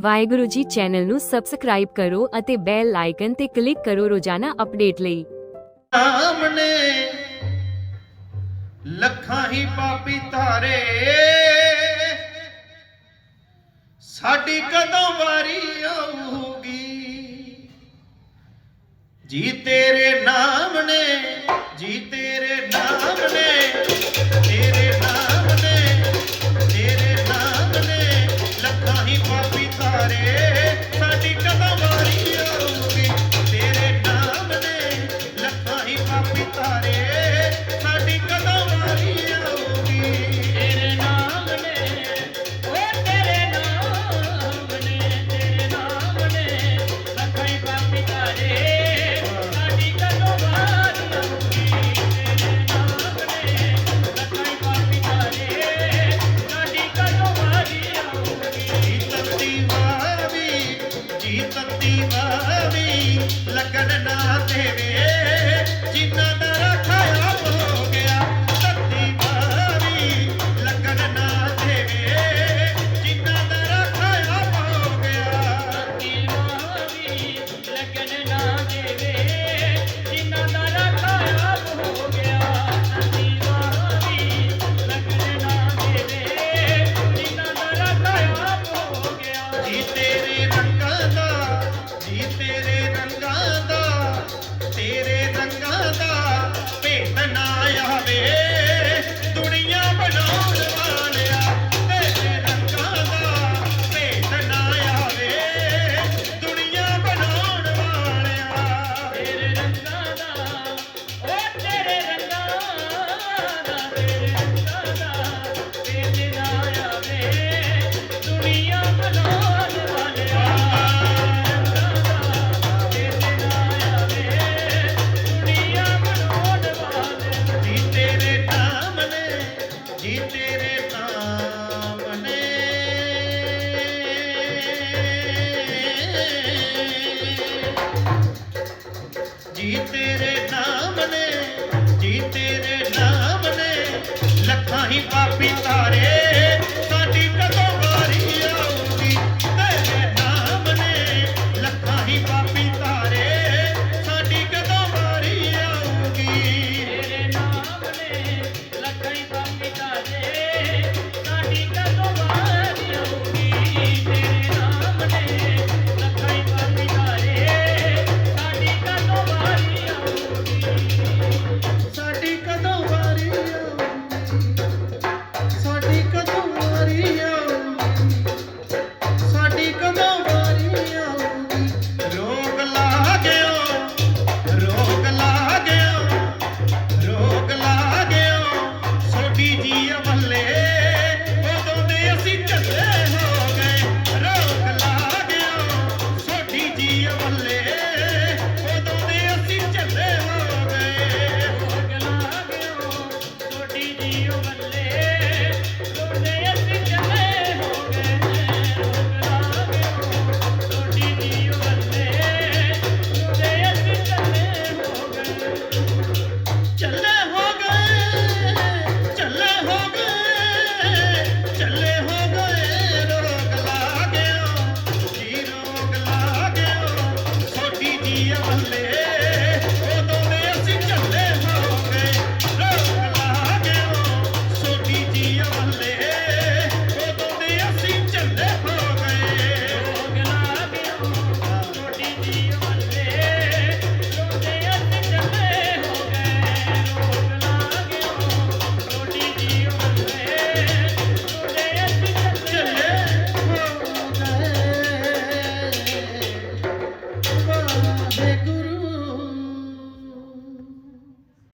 Waheguru ji channel ਨੂੰ subscribe ਕਰੋ ਅਤੇ ਬੈਲ ਆਈਕਨ ਤੇ ਕਲਿੱਕ ਕਰੋ ਰੋਜ਼ਾਨਾ ਅਪਡੇਟ ਲਈ। ਨਾਮ ਲੱਖਾਂ ਹੀ ਪਾਪੀ ਧਾਰੇ। ਸਾਡੀ ਕਦੋਂ ਵਾਰੀ ਆਊਗੀ? ਜੀ ਤੇਰੇ ਨਾਮ ਨੇ, ਜੀ ਤੇਰੇ तेरे नाम ने लखा ही पापी तारे।